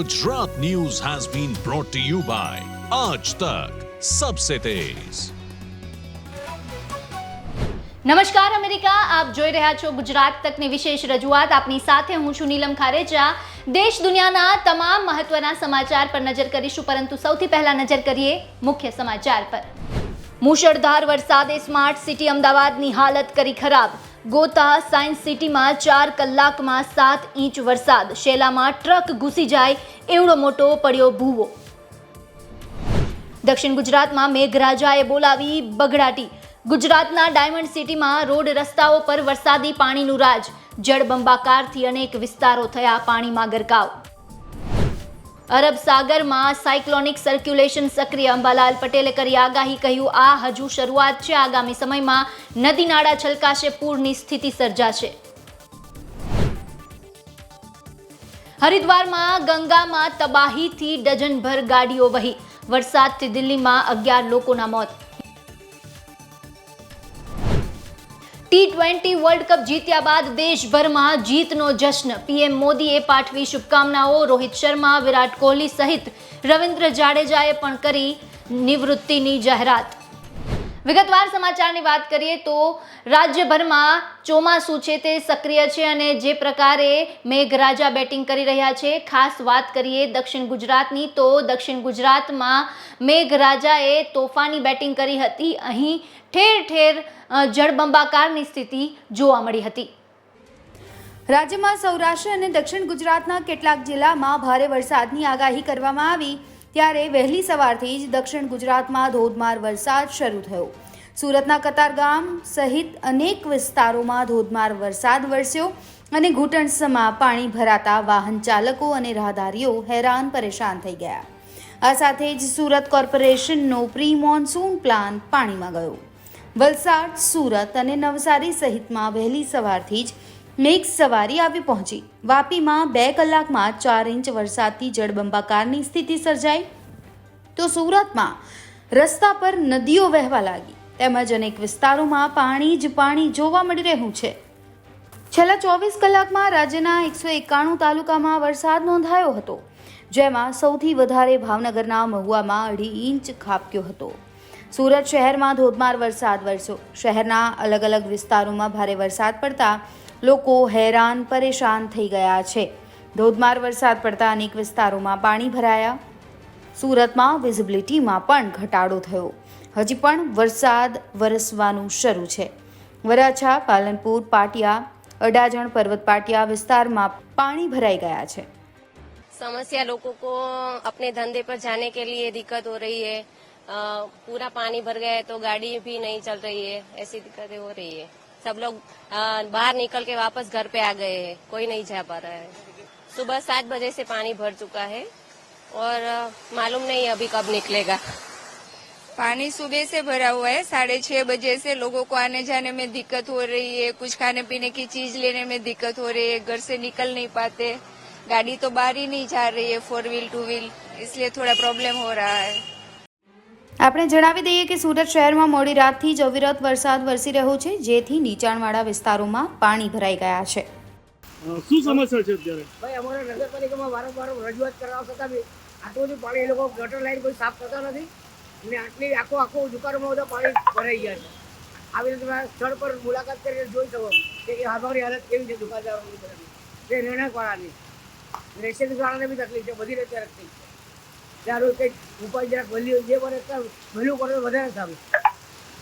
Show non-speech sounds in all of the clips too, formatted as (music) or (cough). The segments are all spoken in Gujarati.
Gujarat news has been brought to you by આજ તક Sabse Tez. નમસ્કાર અમેરિકા આપ જોઈ રહ્યા છો ગુજરાત તકની વિશેષ રજૂઆત આપની સાથે હું છું નીલમ ખારેજા દેશ દુનિયાના તમામ મહત્વના સમાચાર પર નજર કરીશું પરંતુ સૌથી પહેલા નજર કરીએ મુખ્ય સમાચાર પર મુશળધાર વરસાદે સ્માર્ટ સિટી અમદાવાદની હાલત કરી ખરાબ ગોતા સાયન્સ સિટીમાં ચાર કલાકમાં સાત ઇંચ વરસાદ. શેલામાં ટ્રક ઘૂસી જાય એવડો મોટો પડ્યો ભૂવો. દક્ષિણ ગુજરાતમાં મેઘરાજાએ બોલાવી બગડાટી. ગુજરાતના ડાયમંડ સિટીમાં રોડ રસ્તાઓ પર વરસાદી પાણીનું રાજ. જળબંબાકારથી અનેક વિસ્તારો થયા પાણીમાં ગરકાવ. અરબ સાગરમાં સાયક્લોનિક સર્ક્યુલેશન સક્રિય. અંબાલાલ પટેલે કરી આગાહી, કહ્યું, આ હજુ શરૂઆત છે. આગામી સમયમાં નદી નાળા છલકાશે, પૂરની સ્થિતિ સર્જાશે. હરિદ્વારમાં ગંગામાં તબાહીથી ડઝનભર ગાડીઓ વહી. વરસાદથી દિલ્હીમાં અગિયાર લોકોના મોત. ટી ટ્વેન્ટી વર્લ્ડ કપ જીત્યા બાદ દેશભરમાં જીતનો જશ્ન. પીએમ મોદીએ પાઠવી શુભકામનાઓ. રોહિત શર્મા, વિરાટ કોહલી સહિત રવિન્દ્ર જાડેજાએ પણ કરી નિવૃત્તિની જાહેરાત. વિગતવાર સમાચારની વાત કરીએ તો રાજ્યભરમાં ચોમાસું છે તે સક્રિય છે અને જે પ્રકારે મેઘરાજા બેટિંગ કરી રહ્યા છે, ખાસ વાત કરીએ દક્ષિણ ગુજરાતની, તો દક્ષિણ ગુજરાતમાં મેઘરાજાએ તોફાની બેટિંગ કરી હતી. અહીં ઠેર ઠેર જળબંબાકારની સ્થિતિ જોવા મળી હતી. રાજ્યમાં સૌરાષ્ટ્ર અને દક્ષિણ ગુજરાતના કેટલાક જિલ્લામાં ભારે વરસાદની આગાહી કરવામાં આવી. ત્યારે વહેલી સવારથી જ દક્ષિણ ગુજરાતમાં ધોધમાર વરસાદ શરૂ થયો. સુરતના કતારગામ સહિત અનેક વિસ્તારોમાં ધોધમાર વરસાદ વરસ્યો અને ઘૂંટણસમાં પાણી ભરાતા વાહન ચાલકો અને રાહદારીઓ હેરાન પરેશાન થઈ ગયા. આ સાથે જ સુરત કોર્પોરેશનનો પ્રી મોન્સૂન પ્લાન પાણીમાં ગયો. વલસાડ, સુરત અને નવસારી સહિતમાં વહેલી સવારથી જ મેઘ સવારી આવી પહોંચી. વાપીમાં બે કલાકમાં ચાર ઇંચ વરસાદથી જળબંબાકારની સ્થિતિ સર્જાઈ. તો સુરતમાં રસ્તા પર નદીઓ વહેવા લાગી. તેમજ અનેક વિસ્તારોમાં પાણી જ પાણી જોવા મળી રહ્યું છે. છેલ્લા ચોવીસ કલાકમાં રાજ્યના એકસો એકાણું તાલુકામાં વરસાદ નોંધાયો હતો, જેમાં સૌથી વધારે ભાવનગરના મહુવામાં અઢી ઇંચ ખાબક્યો હતો. સુરત શહેરમાં ધોધમાર વરસાદ વરસ્યો. શહેરના અલગ અલગ વિસ્તારોમાં ભારે વરસાદ પડતા લોકો હેરાન પરેશાન થઈ ગયા છે ધોધમાર વરસાદ પડતા અનેક વિસ્તારોમાં પાણી ભરાયા સુરતમાં વિઝિબિલિટીમાં પણ ઘટાડો થયો હજી પણ વરસાદ વરસવાનું શરૂ છે વરાછા પાલનપુર પાટિયા અડાજણ પર્વત પાટિયા વિસ્તારમાં પાણી ભરાઈ ગયા છે समस्या लोगों को अपने धंधे पर जाने के लिए दिक्कत हो रही है अ, पूरा पानी भर गया है तो गाड़ी भी नहीं चल रही है ऐसी दिक्कतें हो रही है सब लोग बाहर निकल के वापस घर पे आ गए हैं। कोई नहीं जा पा रहा है। सुबह सात बजे से पानी भर चुका है और मालूम नहीं अभी कब निकलेगा। पानी सुबह से भरा हुआ है। साढ़े छह बजे से लोगों को आने जाने में दिक्कत हो रही है। कुछ खाने पीने की चीज़ लेने में दिक्कत हो रही है। घर से निकल नहीं पाते। गाड़ी तो बाहर ही नहीं जा रही है। फोर व्हील, टू व्हील, इसलिए थोड़ा प्रॉब्लम हो रहा है। આપણે જણાવી દઈએ કે સુરત શહેરમાં મોડી રાતથી જ અવિરત વરસાદ વરસી રહ્યો છે જેથી નીચાણવાળા વિસ્તારોમાં પાણી ભરાઈ ગયા છે. શું સમસ્યા છે અત્યારે? ભાઈ અમારે નગરપાલિકામાં વારંવાર રજૂઆત કરવા છતાં બી આટલું બધું પાણી એ લોકો ગટર લાઈન કોઈ સાફ કરતા નથી અને આટલી આખો આખો દુકાનોમાં બધા પાણી ભરાઈ ગયા છે. આવી રીતે તમે સ્થળ પર મુલાકાત કરીને જોઈ શકો કે એ હાલની હાલત કેવી છે દુકાનદારોની બધાની તે નિર્ણયવાળાની રેસિડન્સવાળાને બી તકલીફ છે બધી રીતે તકલીફ છે. ત્યારું કંઈક ઉપાય જરાક વહેલી જે ત્યાં વહેલું કરે તો વધારે સારું.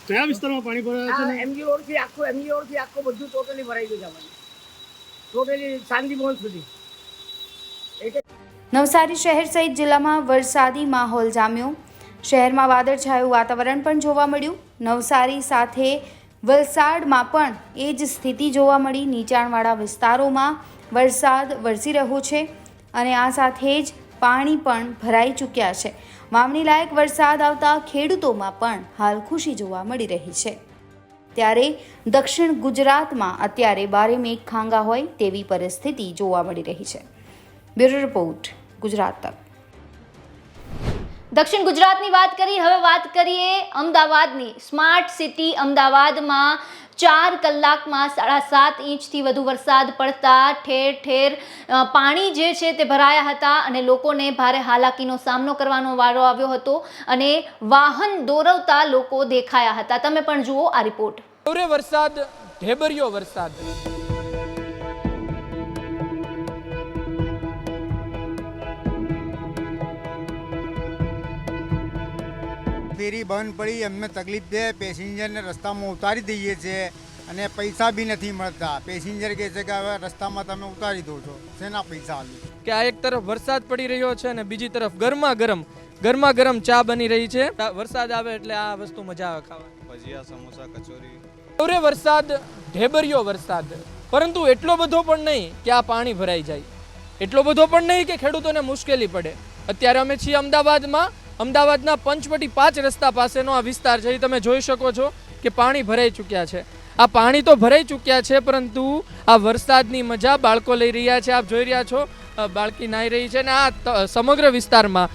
કયા વિસ્તારમાં પાણી ભરાય છે એમજી રોડથી આખું એમજી રોડથી આખું બધું ટોટલી ભરાઈ ગયું છે ટોટલી શાંતિ મોહન સુધી. એટલે નવસારી શહેર સહિત જિલ્લામાં વરસાદી માહોલ જામ્યો. શહેરમાં વાદળછાયું વાતાવરણ પણ જોવા મળ્યું. નવસારી સાથે વલસાડમાં પણ એ જ સ્થિતિ જોવા મળી. નીચાણવાળા વિસ્તારોમાં વરસાદ વરસી રહ્યો છે. અને આ સાથે જ પાણી પણ ભરાઈ ચૂક્યા છે. વાવણી લાયક વરસાદ આવતા ખેડૂતોમાં પણ હાલ ખુશી જોવા મળી રહી છે. ત્યારે દક્ષિણ ગુજરાતમાં અત્યારે બારે મેઘ ખાંગા હોય તેવી પરિસ્થિતિ જોવા મળી રહી છે. બ્યુરો રિપોર્ટ, ગુજરાત તક. દક્ષિણ ગુજરાતની વાત કરી, હવે વાત કરીએ અમદાવાદની. સ્માર્ટ સિટી અમદાવાદમાં ચાર કલાકમાં સાડા સાત ઇંચથી વધુ વરસાદ પડતા ઠેર ઠેર પાણી જે છે તે ભરાયા હતા અને લોકોને ભારે હાલાકીનો સામનો કરવાનો વારો આવ્યો હતો અને વાહન દોરવતા લોકો દેખાયા હતા. તમે પણ જુઓ આ રિપોર્ટ. વરસાદ, ઢેબરિયો વરસાદ. ફેરી બંધ પડી અમને તકલીફ છે. પેસેન્જરને રસ્તામાં ઉતારી દઈએ છીએ અને પૈસા બી નથી મળતા. પેસેન્જર કહે છે કે હવે રસ્તામાં તમે ઉતારી દો છો. શેના પૈસા આવી કે આ એક તરફ વરસાદ પડી રહ્યો છે અને બીજી તરફ ગરમા ગરમ ગરમા ગરમ ચા બની રહી છે. વરસાદ આવે એટલે આ વસ્તુ મજા આવે ખાવાની. ભજીયા સમોસા કચોરી. તીવ્ર વરસાદ ઢેબરિયો વરસાદ. પરંતુ એટલો બધો પણ નહીં કે આ પાણી ભરાઈ જાય. એટલો બધો પણ નહીં કે ખેડૂતોને મુશ્કેલી પડે. અત્યારે અમે છીએ અમદાવાદમાં અમદાવાદના પંચવટી પાંચ રસ્તા પાસેનો આ વિસ્તાર છે. એ તમે જોઈ શકો છો કે પાણી ભરાઈ ચૂક્યા છે. આ પાણી તો ભરાઈ ચૂક્યા છે, પરંતુ આ વરસાદની મજા બાળકો લઈ રહ્યા છે. આપ જોઈ રહ્યા છો બાળકી નાહી રહી છે અને આ સમગ્ર વિસ્તારમાં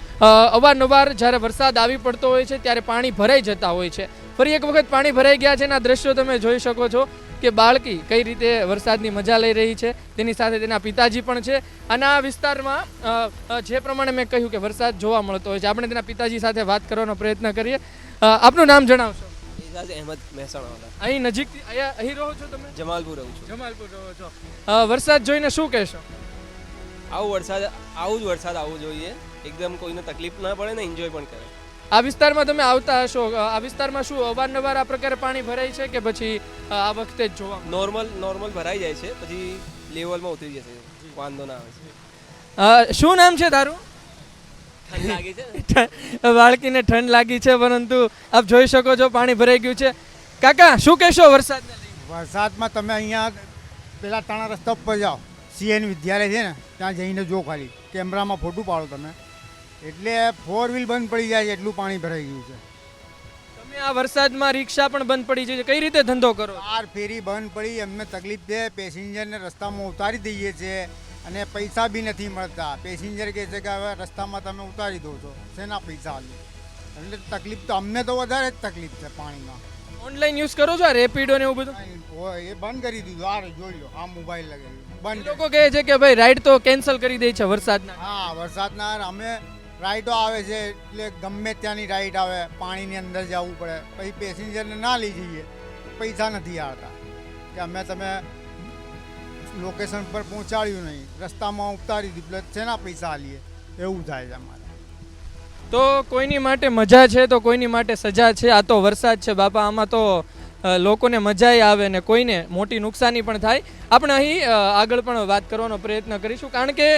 અવારનવાર જ્યારે વરસાદ આવી પડતો હોય છે ત્યારે પાણી ભરાઈ જતા હોય છે. ફરી એક વખત પાણી ભરાઈ ગયા છે એના દ્રશ્યો તમે જોઈ શકો છો કે બાળકી કઈ રીતે વરસાદની મજા લઈ રહી છે તેની સાથે તેના પિતાજી પણ છે. અને આ વિસ્તારમાં જે પ્રમાણે મેં કહ્યું કે વરસાદ જોવા મળતો હોય છે આપણે તેના પિતાજી સાથે વાત કરવાનો પ્રયત્ન કરીએ. આપનું નામ જણાવશો? અહેમદ મહેસાણાવાલા. અહીં નજીક અહીં રહો છો તમે? જમાલપુર રહું છું. જમાલપુર રહો છો. વરસાદ જોઈને શું કહેશો? આવું વરસાદ આવું જ વરસાદ આવવું જોઈએ. એકદમ કોઈને તકલીફ ના પડે ને એન્જોય પણ કરે. આ વિસ્તારમાં તમે આવતા હશો. આ વિસ્તારમાં શું અવારનવાર આ પ્રકારે પાણી ભરાય છે કે પછી આ વખતે જ જોવા નોર્મલ નોર્મલ ભરાઈ જાય છે પછી લેવલમાં ઉતરી જશે. વાંધો ના આવે છે. શું નામ છે તારું? ઠંડ લાગે છે ને? (laughs) બાળકીને ઠંડ લાગી છે પરંતુ આપ જોઈ શકો છો પાણી ભરાઈ ગયું છે. કાકા શું કહેશો વરસાદ વરસાદમાં તમે અહીંયા પેલા તાણા રસ્તા ઉપર જાઓ. સીએન વિદ્યાલય છે ને ત્યાં જઈને જો ખાલી. કેમેરામાં ફોટું પાડો તમે. એટલે ફોર વ્હીલ બંધ પડી જાય છે એટલું પાણી ભરાઈ ગયું છે. તમે આ વરસાદમાં રિક્ષા પણ બંધ પડી છે કઈ રીતે ધંધો કરો? કાર ફેરી બંધ પડી અમને તકલીફ છે પેસેન્જરને રસ્તામાં ઉતારી દઈએ છીએ અને પૈસા બી નથી મળતા. પેસેન્જર કહે છે કે હવે રસ્તામાં તમે ઉતારી દો છો શેના પૈસા આલું? એટલે તકલીફ તો અમને તો વધારે જ તકલીફ છે પાણીમાં. ઓનલાઈન યુઝ કરો છો રેપિડો ને એવું બધું? હોય એ બંધ કરી દીધું. આ જોઈ લો આ મોબાઈલ લગાવી બંધ લોકો કહે છે કે ભાઈ રાઈડ તો કેન્સલ કરી દે છે વરસાદના. હા વરસાદના અમે રાઈડો આવે છે, એટલે ગમે ત્યાંની રાઈડ આવે, પાણીની અંદર જવું પડે. પછી પેસેન્જરને ના લઈ જઈએ. પૈસા નથી આવતા. કે અમે તમે લોકેશન પર પહોંચાડ્યું નહીં. રસ્તામાં ઉતારી દીધું એટલે શેના પૈસા આલીએ? એવું થાય છે અમારે. તો કોઈની માટે મજા છે, તો કોઈની માટે સજા છે? આ તો વરસાદ છે, બાપા, આમાં તો લોકોને મજાય આવે ને કોઈને મોટી નુકસાની પણ થાય. આપણે અહીં આગળ પણ વાત કરવાનો પ્રયત્ન કરીશું. કારણ કે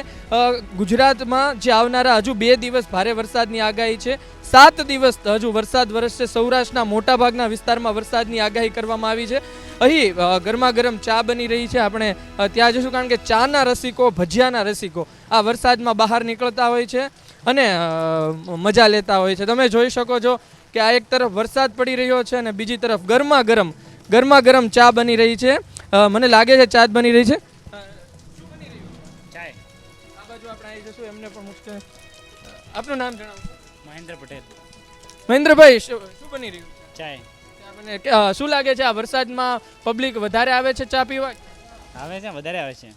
ગુજરાતમાં જે આવનારા હજુ બે દિવસ ભારે વરસાદની આગાહી છે. સાત દિવસ હજુ વરસાદ વરસશે. સૌરાષ્ટ્રના મોટાભાગના વિસ્તારમાં વરસાદની આગાહી કરવામાં આવી છે. અહીં ગરમા ગરમ ચા બની રહી છે. આપણે ત્યાં જઈશું. કારણ કે ચાના રસિકો, ભજીયાના રસિકો આ વરસાદમાં બહાર નીકળતા હોય છે. અને મજા લેતા હોય છે. તમે જોઈ શકો છો કે આ એક તરફ વરસાદ પડી રહ્યો છે અને બીજી તરફ ગરમા ગરમ ગરમા ગરમ ચા બની રહી છે. મને લાગે છે ચા બની રહી છે. એમને પણ આપનું નામ જણાવો. મહેન્દ્ર પટેલ. મહેન્દ્રભાઈ શું બની રહ્યું? ચાય. કે, શું લાગે છે આ વરસાદમાં પબ્લિક વધારે આવે છે ચા પીવા? આવે છે વધારે આવે છે.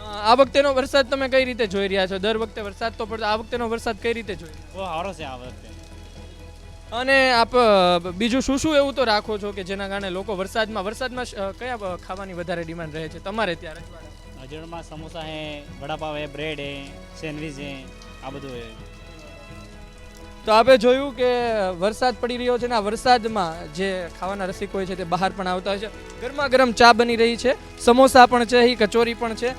આ વખતેનો વરસાદ તમે કઈ રીતે જોઈ રહ્યા છો? દર વખતે વરસાદ તો પડતો આ વખતેનો વરસાદ કઈ રીતે જોઈ બહુ સારો છે આ વખતે. અને આપ બીજું શું શું એવું તો રાખો છો કે જેના કારણે લોકો વરસાદમાં વરસાદમાં કયા ખાવાની વધારે ડિમાન્ડ રહે છે? તમારે ત્યારે રજવાડામાં? સમોસા હે વડાપાવ હે બ્રેડ હે સેન્ડવિચ હે આ બધું હે. તો આપણે જોયું કે વરસાદ પડી રહ્યો છે ને આ વરસાદમાં જે ખાવાના રસિકો હોય છે તે બહાર પણ આવતા હોય છે. ગરમા ગરમ ચા બની રહી છે. સમોસા પણ છે, અહીં કચોરી પણ છે.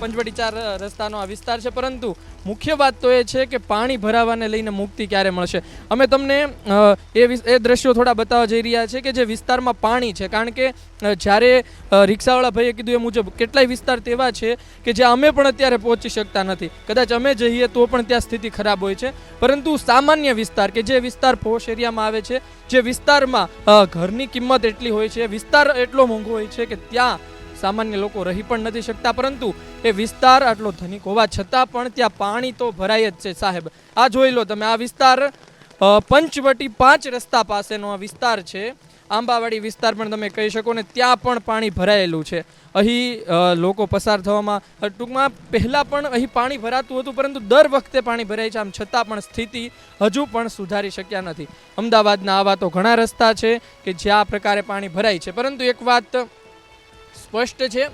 પંચવટી ચાર રસ્તાનો આ વિસ્તાર છે, પરંતુ મુખ્ય વાત તો એ છે કે પાણી ભરાવાને લઈને મુક્તિ ક્યારે મળશે? અમે તમને એ એ દ્રશ્યો થોડા બતાવવા જઈ રહ્યા છે કે જે વિસ્તારમાં પાણી છે. કારણ કે જ્યારે રિક્ષાવાળા ભાઈએ કીધું એ મુજબ કેટલાય વિસ્તાર તેવા છે કે જ્યાં અમે પણ અત્યારે પહોંચી શકતા નથી. કદાચ અમે જઈએ તો પણ ત્યાં સ્થિતિ ખરાબ હોય છે. પરંતુ સામાન્ય વિસ્તાર કે જે વિસ્તાર પોશ એરિયામાં આવે છે, જે વિસ્તારમાં ઘરની કિંમત એટલી હોય છે, વિસ્તાર એટલો મોંઘો હોય છે કે ત્યાં સામાન્ય લોકો રહી પણ નથી શકતા, પરંતુ એ વિસ્તાર આટલો ધનિક હોવા છતાં પણ ત્યાં પાણી તો ભરાય જ છે સાહેબ. આ જોઈ લો તમે, આ વિસ્તાર પંચવટી પાંચ રસ્તા પાસેનો આ વિસ્તાર છે. આંબાવાડી વિસ્તાર પણ તમે કહી શકો ને, ત્યાં પણ પાણી ભરાયેલું છે. અહીં લોકો પસાર થવામાં ટૂંકમાં પહેલાં પણ અહીં પાણી ભરાતું હતું, પરંતુ દર વખતે પાણી ભરાય છે. આમ છતાં પણ સ્થિતિ હજુ પણ સુધારી શક્યા નથી. અમદાવાદના આવા તો ઘણા રસ્તા છે કે જ્યાં પ્રકારે પાણી ભરાય છે. પરંતુ એક વાત સ્પષ્ટ છે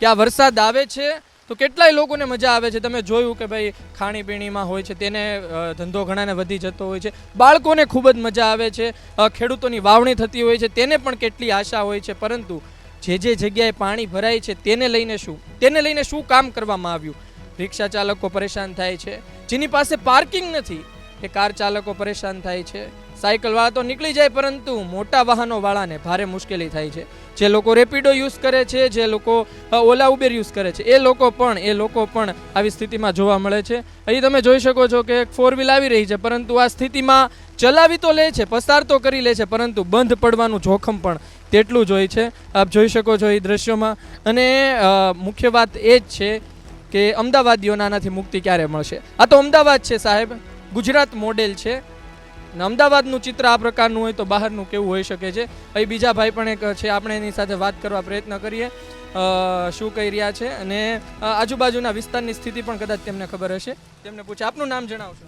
કે આ વરસાદ આવે છે. તો કેટલાય લોકોને મજા આવે છે. તમે જોયું કે ભાઈ ખાણીપીણીમાં હોય છે, તેને ધંધો ઘણાને વધી જતો હોય છે. બાળકોને ખૂબ જ મજા આવે છે. ખેડૂતોની વાવણી થતી હોય છે. તેને પણ કેટલી આશા હોય છે. પરંતુ જે જે જગ્યાએ પાણી ભરાય છે, તેને લઈને શું? તેને લઈને શું કામ કરવામાં આવ્યું? રિક્ષા ચાલકો પરેશાન થાય છે. જેની પાસે પાર્કિંગ નથી, એ કાર ચાલકો પરેશાન થાય છે. સાયકલવાળા તો નીકળી જાય, પરંતુ મોટા વાહનોવાળાને ભારે મુશ્કેલી થાય છે. જે લોકો રેપિડો યુઝ કરે છે, જે લોકો ઓલા ઉબેર યુઝ કરે છે, એ લોકો પણ, એ લોકો પણ આવી સ્થિતિમાં જોવા મળે છે. અહીં તમે જોઈ શકો છો કે ફોર વ્હીલ આવી રહી છે, પરંતુ આ સ્થિતિમાં ચલાવી તો લે છે, પસાર તો કરી લે છે, પરંતુ બંધ પડવાનું જોખમ પણ તેટલું જ હોય છે. આપ જોઈ શકો છો એ દ્રશ્યોમાં. અને મુખ્ય વાત એ જ છે કે અમદાવાદીઓને આનાથી મુક્તિ ક્યારે મળશે? આ તો અમદાવાદ છે સાહેબ. ગુજરાત મોડેલ છે. અને અમદાવાદનું ચિત્ર આ પ્રકારનું હોય તો બહારનું કેવું હોઈ શકે છે? અહીં બીજા ભાઈ પણ એક છે આપણે એની સાથે વાત કરવા પ્રયત્ન કરીએ. શું કહી રહ્યા છે? અને આજુબાજુના વિસ્તારની સ્થિતિ પણ કદાચ તેમને ખબર હશે. તેમને પૂછે આપનું નામ જણાવશો?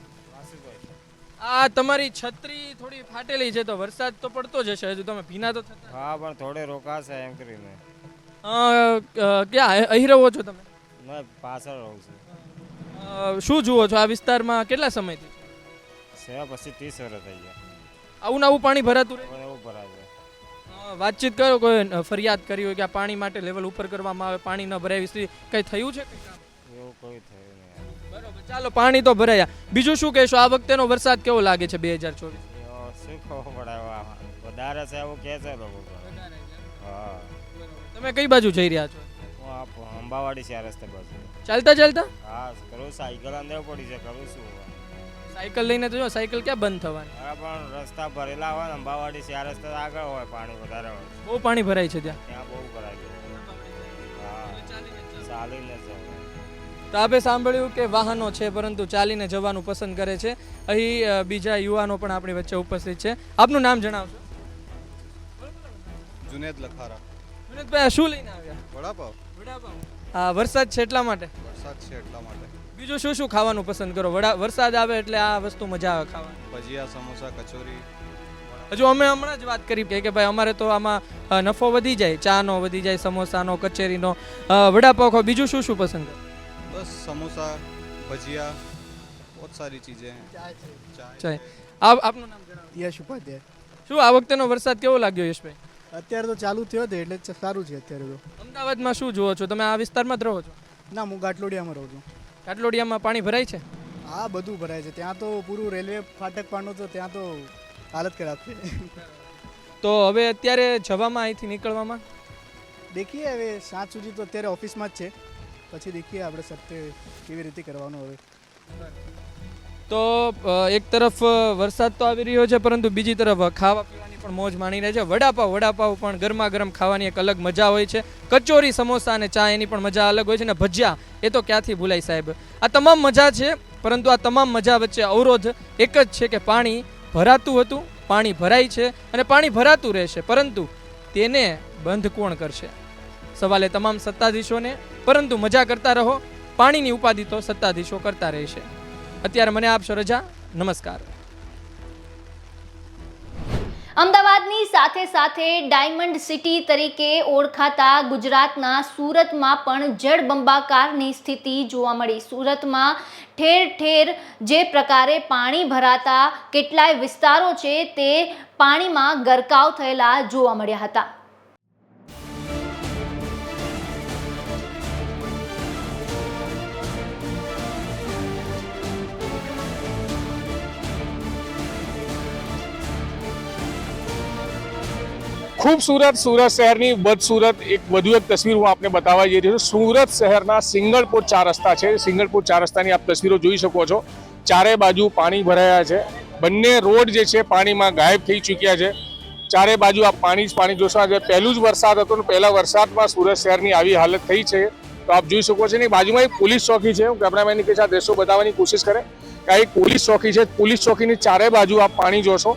આ તમારી છત્રી થોડી ફાટેલી છે તો વરસાદ તો પડતો જ હશે હજુ તમે ભીના તો થતા હા પણ થોડે રોકાશે એમ કરીને. ક્યાં અહીં રહો છો તમે? મેં પાછળ રહું છું. શું જુઓ છો? આ વિસ્તારમાં કેટલા સમયથી? સેવા પછી ત્રીસ વર્ષ થઈ ગયા. આવું આવું પાણી ભરાતું રહે? એવું ભરાય છે વાતચીત કરો કોઈ ફરિયાદ કરી હોય કે આ પાણી માટે લેવલ ઉપર કરવામાં આવે પાણી ન ભરાય વિશે કંઈ થયું છે એવું કોઈ થયું નહીં. બરોબર ચાલો પાણી તો ભરાયા. બીજું શું કહેશો? આ વખતેનો વરસાદ કેવો લાગે છે બે હજાર ચોવીસ? શું ખબર પડે વધારે છે એવું કહે છે લોકો. હા. તમે કઈ બાજુ જઈ રહ્યા છો? અંબાવાડી છે આ રસ્તે બાજુ. ચાલતા ચાલતા? હા કરું સાયકલ અંદર પડી છે કરું શું સાયકલ લઈને તો જો સાયકલ ક્યાં બંધ થવાની? હવે પણ રસ્તા ભરેલા હોય ને અંબાવાડી છે આ રસ્તે આગળ હોય પાણી વધારે હોય. બહુ પાણી ભરાય છે ત્યાં? ત્યાં બહુ ભરાય છે. ચાલીને જવું તો આપે સાંભળ્યું કે વાહનો છે પરંતુ ચાલીને જવાનું પસંદ કરે છે. અહીં બીજા યુવાનો પણ આપણી વચ્ચે ઉપસ્થિત છે. આપનું નામ જણાવશો? જુનેદ લખારા. જુનેદભાઈ આ શું લઈને આવ્યા? વડાપાવ. આ વરસાદ છે એટલા માટે? વરસાદ છે એટલા માટે. બીજું શું શું ખાવાનું પસંદ કરો? વડા વરસાદ આવે એટલે આ વસ્તુ મજા આવે ખાવાની. ભજીયા સમોસા કચોરી. હજુ અમે હમણાં જ વાત કરી કે ભાઈ અમારે તો આમાં નફો વધી જાય. ચાનો વધી જાય સમોસાનો કચેરીનો. વડાપાવ બીજું શું શું પસંદ કરો? બસ સમોસા ભજીયા બહુ સારી ચીજે. ચાય. આપ આપનું નામ જણાવો. યશ ઉપાધ્યાય. શું આ વખતેનો વરસાદ કેવો લાગ્યો યશભાઈ? અત્યારે તો ચાલુ થયો હતો એટલે સારું છે અત્યારે તો. અમદાવાદમાં શું જુઓ છો? તમે આ વિસ્તારમાં જ રહો છો? ના હું ગાટલોડિયામાં રહું છું. કાટલોડિયામાં પાણી ભરાય છે? હા બધું ભરાય છે. ત્યાં તો પૂરું રેલવે ફાટક પાનું તો ત્યાં તો હાલત ખરાબ છે. તો હવે અત્યારે જવામાં અહીંથી નીકળવામાં? દેખીએ હવે સાંજ સુધી તો અત્યારે ઓફિસમાં જ છે. પછી દેખીએ આપણે સત્ય કેવી રીતે કરવાનું હવે. તો એક તરફ વરસાદ તો આવી રહ્યો છે પરંતુ બીજી તરફ ખાવા પીવાની પણ મોજ માણી રહે છે. વડાપાવ વડાપાવ પણ ગરમા ગરમ ખાવાની એક અલગ મજા હોય છે. કચોરી, સમોસા અને ચા એની પણ મજા અલગ હોય છે અને ભજીયા એ તો ક્યાંથી ભૂલાય સાહેબ? આ તમામ મજા છે, પરંતુ આ તમામ મજા વચ્ચે અવરોધ એક જ છે કે પાણી ભરાતું હતું, પાણી ભરાય છે અને પાણી ભરાતું રહેશે. પરંતુ તેને બંધ કોણ કરશે? સવાલ તમામ સત્તાધીશોને, પરંતુ મજા કરતા રહો. પાણીની ઉપાધિ તો સત્તાધીશો કરતા રહેશે. અત્યારે મને આપશો રજા. નમસ્કાર. અમદાવાદની સાથે સાથે ડાયમંડ સિટી તરીકે ઓળખાતા ગુજરાતના સુરતમાં પણ જળબંબાકારની સ્થિતિ જોવા મળી. સુરતમાં ઠેર ઠેર જે પ્રકારે પાણી ભરાતા કેટલાય વિસ્તારો છે તે પાણીમાં ગરકાવ થયેલા જોવા મળ્યા હતા. ખૂબસૂરત સુરત શહેરની બદસુરત એક વધુ એક તસવીર હું આપને બતાવવા જઈ રહ્યો છું. સુરત શહેરના સિંગલપુર ચાર રસ્તા છે. સિંગલપુર ચાર રસ્તાની આપ તસવીરો જોઈ શકો છો. ચારે બાજુ પાણી ભરાયા છે. બંને રોડ જે છે પાણીમાં ગાયબ થઈ ચૂક્યા છે. ચારે બાજુ આપ પાણી જ પાણી જોશો. આજે પહેલું જ વરસાદ હતો ને પહેલા વરસાદમાં સુરત શહેરની આવી હાલત થઈ છે. તો આપ જોઈ શકો છો ને બાજુમાં એક પોલીસ ચોકી છે. હું કેમેરામેનની કે આ દ્રશ્યો બતાવવાની કોશિશ કરે. કે આ એક પોલીસ ચોકી છે. પોલીસ ચોકીની ચારે બાજુ આપ પાણી જોશો.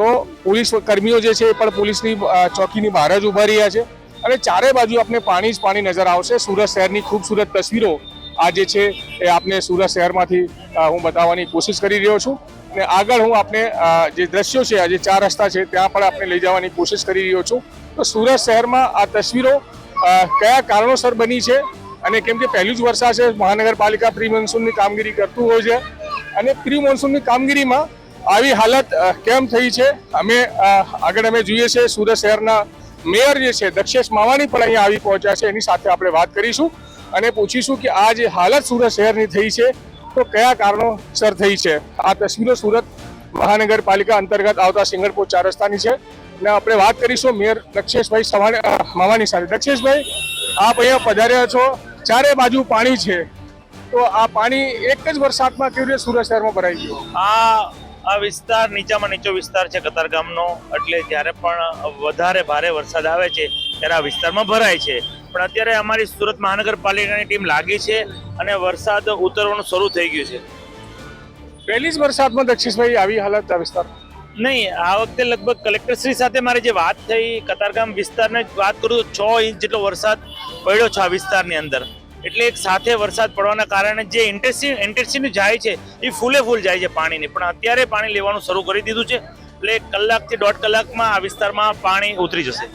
તો પોલીસ કર્મીઓ જે છે એ પણ પોલીસની ચોકીની બહાર જ ઊભા રહ્યા છે. અને ચારે બાજુ આપને પાણી જ પાણી નજર આવશે. સુરત શહેરની ખૂબસૂરત તસવીરો આ જે છે એ આપને સુરત શહેરમાંથી હું બતાવવાની કોશિશ કરી રહ્યો છું. અને આગળ હું આપને જે દ્રશ્યો છે, આ જે ચાર રસ્તા છે, ત્યાં પણ આપણે લઈ જવાની કોશિશ કરી રહ્યો છું. તો સુરત શહેરમાં આ તસવીરો કયા કારણોસર બની છે? અને કેમ કે પહેલું જ વર્ષા છે, મહાનગરપાલિકા પ્રી મોન્સૂનની કામગીરી કરતું હોય છે. અને પ્રી મોન્સૂનની કામગીરીમાં આવી હાલત કેમ થઈ છે? અમે આગળ અમે જોઈએ છે સુરત શહેરના મેયર જે છે, દક્ષેશ માવાણી પણ અહીંયા આવી પહોંચ્યા છે. એની સાથે આપણે વાત કરીશું અને પૂછીશું કે આ જે હાલત સુરત શહેરની થઈ છે, તો કયા કારણોસર થઈ છે? આ તસવીરો સુરત મહાનગરપાલિકા અંતર્ગત આવતા સિંગણપુર ચાર રસ્તાની છે. અને આપણે વાત કરીશું મેયર દક્ષેશભાઈ સવાણી માવાની સાથે. દક્ષેશભાઈ, આપ અહીંયા પધાર્યા છો. ચારે બાજુ પાણી છે. તો આ પાણી એક જ વરસાદમાં કેવી રીતે સુરત શહેરમાં ભરાઈ ગયું? આ આ વિસ્તાર નીચામાં નીચો વિસ્તાર છે કતારગામનો એટલે જ્યારે પણ વધારે ભારે વરસાદ આવે છે ત્યારે આ વિસ્તારમાં ભરાય છે. પણ અત્યારે અમારી સુરત મહાનગરપાલિકાની ટીમ લાગી છે અને વરસાદ ઉતરવાનું શરૂ થઈ ગયું છે. પહેલી જ વરસાદમાં દક્ષેશભાઈ આવી હાલત આ વિસ્તાર નહીં આ વખતે લગભગ કલેક્ટરશ્રી સાથે મારી જે વાત થઈ કતારગામ વિસ્તારને વાત કરું તો છ ઇંચ જેટલો વરસાદ પડ્યો છે આ વિસ્તારની અંદર. એટલે એક સાથે વરસાદ પડવાના કારણે જે ઇન્ટેસી ઇન્ટેસીનું જાય છે એ ફૂલે ફૂલ જાય છે પાણીની. પણ અત્યારે પાણી લેવાનું શરૂ કરી દીધું છે એટલે એક કલાકથી દોઢ કલાકમાં આ વિસ્તારમાં પાણી ઉતરી જશે.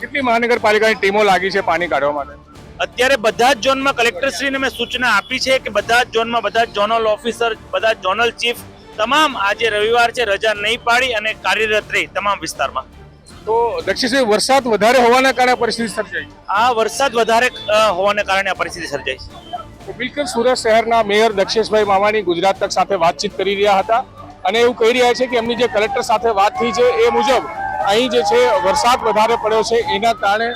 કેટલી મહાનગરપાલિકાની ટીમો લાગી છે પાણી કાઢવા માટે? અત્યારે બધા જ ઝોનમાં કલેક્ટરશ્રીને મેં સૂચના આપી છે કે બધા જ ઝોનમાં બધા જ ઝોનલ ઓફિસર બધા ઝોનલ ચીફ તમામ આજે રવિવાર છે રજા નહીં પાડી અને કાર્યરત રહી તમામ વિસ્તારમાં. તો દક્ષિણભાઈ વરસાદ વધારે હોવાના કારણે પરિસ્થિતિ સર્જાઈ. આ વરસાદ વધારે હોવાના કારણે આ પરિસ્થિતિ સર્જાઈ છે. બિલકુલ સુરત શહેરના મેયર દક્ષેશભાઈ મામાણી ગુજરાત તક સાથે વાતચીત કરી રહ્યા હતા અને એવું કહી રહ્યા છે કે એમની જે કલેક્ટર સાથે વાત થઈ છે એ મુજબ અહીં જે છે વરસાદ વધારે પડ્યો છે. એના કારણે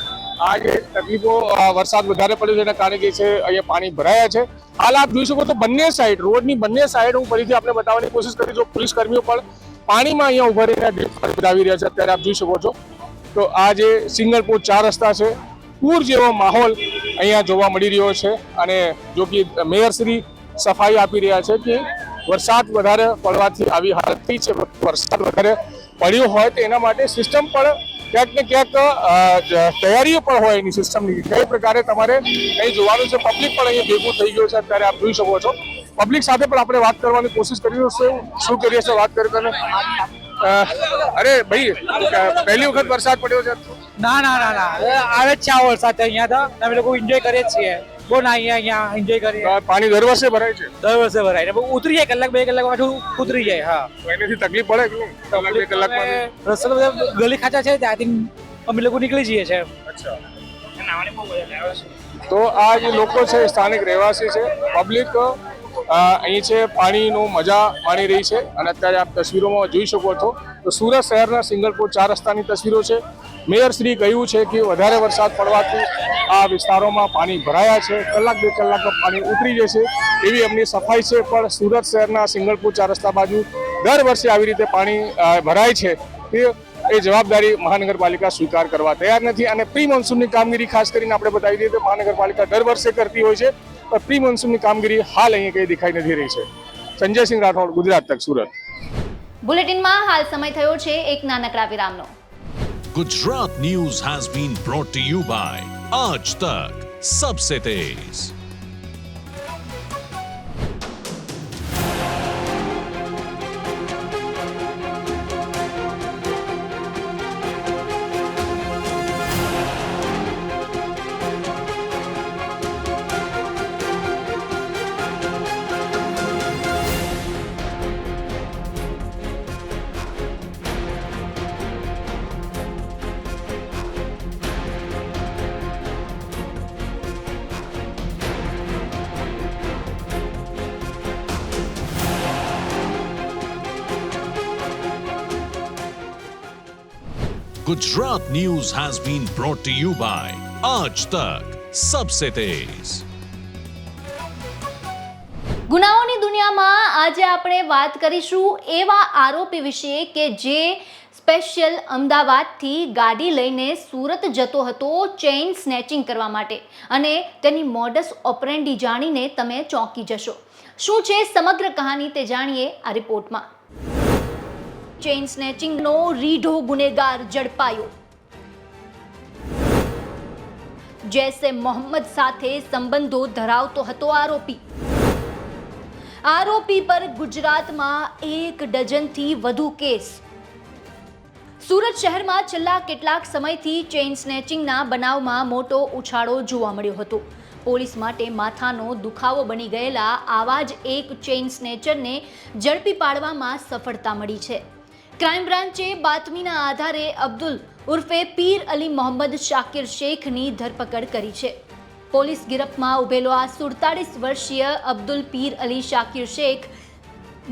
આ જે તકલીફો વરસાદ વધારે પડ્યો છે એના કારણે જે છે અહીંયા પાણી ભરાયા છે. હાલ આપ જોઈ શકો તો બંને સાઈડ રોડની બંને સાઈડ હું ફરીથી આપણે બતાવવાની કોશિશ કરી જો પોલીસ કર્મીઓ પણ પાણીમાં અહીંયા ઊભા રહીને ડ્યુટી બતાવી રહ્યા છે, અત્યારે આપ જોઈ શકો છો. તો આ જે સિંગલપુર ચાર રસ્તા છે, પૂર જેવો માહોલ અહીંયા જોવા મળી રહ્યો છે અને જો કે મેયરશ્રી સફાઈ આપી રહ્યા છે કે વરસાદ વધારે પડવાથી આવી હાલત થઈ છે વરસાદ વધારે પડ્યો હોય તો એના માટે સિસ્ટમ પણ ક્યાંક ને ક્યાંક તૈયારીઓ પણ હોય એની સિસ્ટમની. કઈ પ્રકારે તમારે કંઈ જોવાનું છે? પબ્લિક પણ અહીંયા ભેગું થઈ ગયું છે, અત્યારે આપ જોઈ શકો છો. પબ્લિક સાથે પણ આપણે વાત કરવાની કોશિશ કરીએ શું શું કરીએ છીએ વાત કરી તમે અરે ભાઈ પહેલી વખત વરસાદ પડ્યો છે. ના ના ના ના. આવે જ છે આ વરસાદ અહીંયા તો. અમે લોકો એન્જોય કરીએ જ છીએ. બહુ ના અહીંયા અહીંયા એન્જોય કરીએ. પાણી દર વર્ષે ભરાય છે. દર વર્ષે ભરાય. એટલે ઉતરી જાય કલાક બે કલાક પાછું ઉતરી જાય હા. એનાથી તકલીફ પડે કે? કલાક બે કલાકમાં રસ્તો બધા ગલી ખાચા છે ત્યાંથી અમે લોકો નીકળી જઈએ છીએ. અચ્છા. નાવાની બહુ મજા આવે છે તો આ જે લોકો છે સ્થાનિક રહેવાસી છે. પબ્લિક અહીં છે, પાણીનો મજા માણી રહી છે. અને અત્યારે આપ તસવીરોમાં જોઈ શકો છો. તો સુરત શહેરના સિંગલપુર ચાર રસ્તાની તસવીરો છે. મેયર શ્રી કહ્યું છે કે વધારે વરસાદ પડવાથી આ વિસ્તારોમાં પાણી ભરાયા છે. કલાક બે કલાકમાં પાણી ઉતરી જશે એવી એમની સફાઈ છે. પણ સુરત શહેરના સિંગલપુર ચાર રસ્તા બાજુ દર વર્ષે આવી રીતે પાણી ભરાય છે. તે, એ જવાબદારી મહાનગરપાલિકા સ્વીકાર કરવા તૈયાર નથી. અને પ્રી મોન્સૂનની કામગીરી ખાસ કરીને આપણે બતાવી દઈએ તો મહાનગરપાલિકા દર વર્ષે કરતી હોય છે. પણ પ્રી મોન્સૂનની કામગીરી હાલ અહીંયા કંઈ દેખાઈ નથી રહી છે. સંજયસિંહ રાઠોડ ગુજરાત તક સુરત. બુલેટિનમાં હાલ સમય થયો છે એક નાનકડા વિરામનો. Gujarat news has been brought to you by Aaj Tak Sabse Tez. Gujarat news has been brought to you by આજ તક Sabse Tez. ગુનાઓની દુનિયામાં આજે આપણે વાત કરીશું એવા આરોપી વિશે કે જે સ્પેશિયલ અમદાવાદથી ગાડી લઈને સુરત જતો હતો ચેઇન સ્નેચિંગ કરવા માટે અને તેની મોડસ ઓપરેન્ડી જાણીને તમે ચોંકી જશો શું છે સમગ્ર કહાની તે જાણીએ આ રિપોર્ટમાં ચેઇન સ્નેચિંગનો રીઢો ગુનેગાર ઝડપાયો. જૈસે મોહમ્મદ સાથે સંબંધો ધરાવતો હતો આરોપી. આરોપી પર ગુજરાતમાં એક ડઝનથી વધુ કેસ. સુરત શહેરમાં છેલ્લા કેટલાક સમયથી ચેઇન સ્નેચિંગના બનાવમાં મોટો ઉછાળો જોવા મળ્યો હતો. પોલીસ માટે માથાનો દુખાવો બની ગયેલા આવા જ એક ચેઇન સ્નેચરને ઝડપી પાડવામાં સફળતા મળી છે. ક્રાઇમ બ્રાન્ચે બાતમીના આધારે અબ્દુલ ઉર્ફે પીર અલી મોહમ્મદ શાકિર શેખની ધરપકડ કરી છે. પોલીસ ગિરફમાં ઉભેલો આ સુડતાલીસ વર્ષીય અબ્દુલ પીર અલી શાકિર શેખ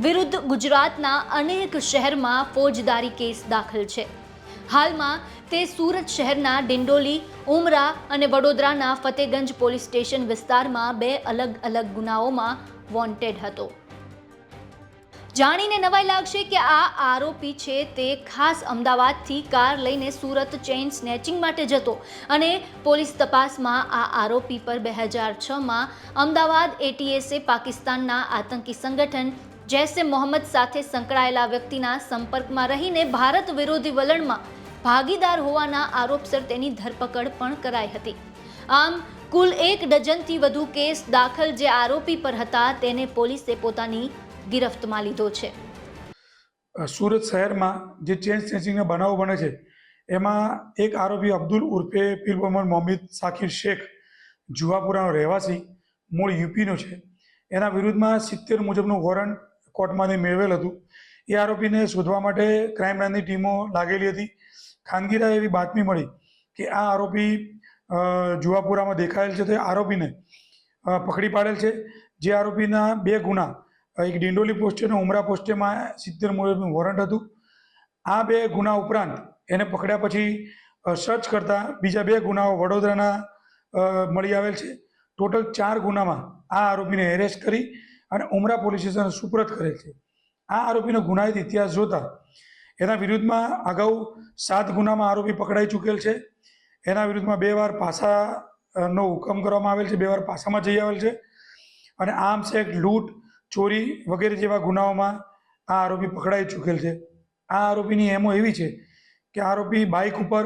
વિરુદ્ધ ગુજરાતના અનેક શહેરમાં ફોજદારી કેસ દાખલ છે. હાલમાં તે સુરત શહેરના ડિંડોલી, ઉમરા અને વડોદરાના ફતેગંજ પોલીસ સ્ટેશન વિસ્તારમાં બે અલગ અલગ ગુનાઓમાં વોન્ટેડ હતો. જાણીને નવાઈ લાગશે કે આ આરોપી છે તે ખાસ અમદાવાદથી કાર લઈને સુરત ચેઇન સ્નેચિંગ માટે જતો અને પોલીસ તપાસમાં આ આરોપી પર બે હજાર છમાં અમદાવાદ એટીએસે પાકિસ્તાનના આતંકી સંગઠન જૈસે મોહમ્મદ સાથે સંકળાયેલા વ્યક્તિના સંપર્કમાં રહીને ભારત વિરોધી વલણમાં ભાગીદાર હોવાના આરોપસર તેની ધરપકડ પણ કરાઈ હતી. આમ, કુલ એક ડઝનથી વધુ કેસ દાખલ જે આરોપી પર હતા તેને પોલીસે પોતાની ગિરફ્તમાં લીધો છે. સુરત શહેરમાં જે ચેન સ્નેચિંગના બનાવો બને છે, એમાં એક આરોપી અબ્દુલ ઉર્ફે પીર મોહમ્મદ મોહમ્મદ સાકિર શેખ જુવાપુરાનો રહેવાસી, મૂળ યુપીનો છે. એના વિરુદ્ધમાં સિત્તેર મુજબનું વોરંટ કોર્ટમાંથી મેળવેલ હતું. એ આરોપીને શોધવા માટે ક્રાઇમ બ્રાન્ચની ટીમો લાગેલી હતી. ખાનગીરા એવી બાતમી મળી કે આ આરોપી જુવાપુરામાં દેખાયેલ છે તે આરોપીને પકડી પાડેલ છે. જે આરોપીના બે ગુના એક ડિંડોલી પોસ્ટે અને ઉમરા પોસ્ટેમાં સિત્તેર મુજબનું વોરંટ હતું. આ બે ગુના ઉપરાંત એને પકડ્યા પછી સર્ચ કરતા બીજા બે ગુનાઓ વડોદરાના મળી આવેલ છે. ટોટલ ચાર ગુનામાં આ આરોપીને એરેસ્ટ કરી અને ઉમરા પોલીસ સ્ટેશન સુપરત કરેલ છે. આ આરોપીનો ગુનાહિત ઇતિહાસ જોતા એના વિરુદ્ધમાં અગાઉ સાત ગુનામાં આરોપી પકડાઈ ચૂકેલ છે. એના વિરુદ્ધમાં બે વાર પાસાનો હુકમ કરવામાં આવેલ છે, બે વાર પાસામાં જઈ આવેલ છે. અને આર્મ્સ એક્ટ લૂંટ ચોરી વગેરે જેવા ગુનાઓમાં આ આરોપી પકડાઈ ચૂકેલ છે. આ આરોપીની એમો એવી છે કે આરોપી બાઇક ઉપર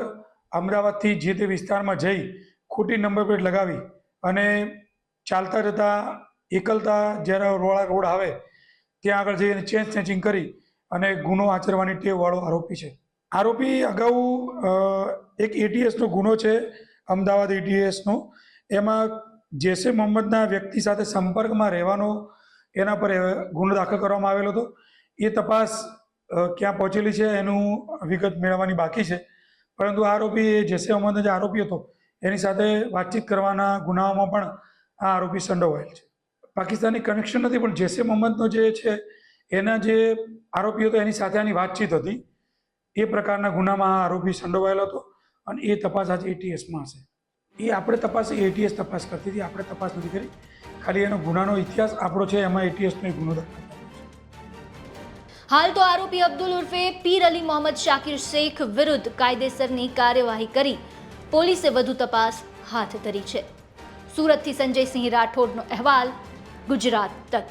અમદાવાદથી જે તે વિસ્તારમાં જઈ ખોટી નંબર પ્લેટ લગાવી અને ચાલતા જતા એકલતા જ્યારે રોળા રોડ આવે ત્યાં આગળ જઈને ચેન સ્નેચિંગ કરી અને ગુનો આચરવાની ટેવવાળો આરોપી છે. આરોપી અગાઉ એક એટીએસનો ગુનો છે, અમદાવાદ એટીએસનો એમાં જેસે મોહમ્મદના વ્યક્તિ સાથે સંપર્કમાં રહેવાનો એના પર ગુનો દાખલ કરવામાં આવેલો હતો. એ તપાસ ક્યાં પહોંચેલી છે એનું વિગત મેળવવાની બાકી છે. પરંતુ આરોપી, એ જેસે મોહમ્મદનો જે આરોપી હતો, એની સાથે વાતચીત કરવાના ગુનાઓમાં પણ આ આરોપી સંડોવાયેલ છે. પાકિસ્તાની કનેક્શન નથી, પણ જેસે મોહમ્મદનો જે છે, એના જે આરોપી હતો, એની સાથે આની વાતચીત હતી. એ પ્રકારના ગુનામાં આ આરોપી સંડોવાયેલો હતો અને એ તપાસ આજે એટીએસમાં હશે. એ આપણે તપાસ એટીએસ તપાસ કરતી હતી. આપણે તપાસ નથી કરી. ખાલી એનો ગુનાનો ઇતિહાસ આપણો છે એમાં એટીએસનો ગુનો દાખલ હાલ તો આરોપી અબ્દુલ ઉર્ફે પીર અલી મોહમ્મદ શાકિર શેખ વિરુદ્ધ કાયદેસરની કાર્યવાહી કરી પોલીસે વધુ તપાસ હાથ ધરી છે. સુરતથી સંજયસિંહ રાઠોડનો અહેવાલ ગુજરાત તક.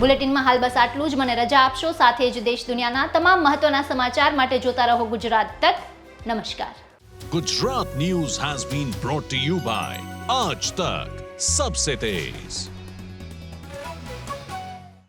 બુલેટિનમાં હાલ બસ આટલું જ. મને રજા આપશો. સાથે જ દેશ દુનિયાના તમામ મહત્વના સમાચાર માટે જોતા રહો ગુજરાત તક. નમસ્કાર. Gujarat News has been brought to you by Aaj Tak subcities.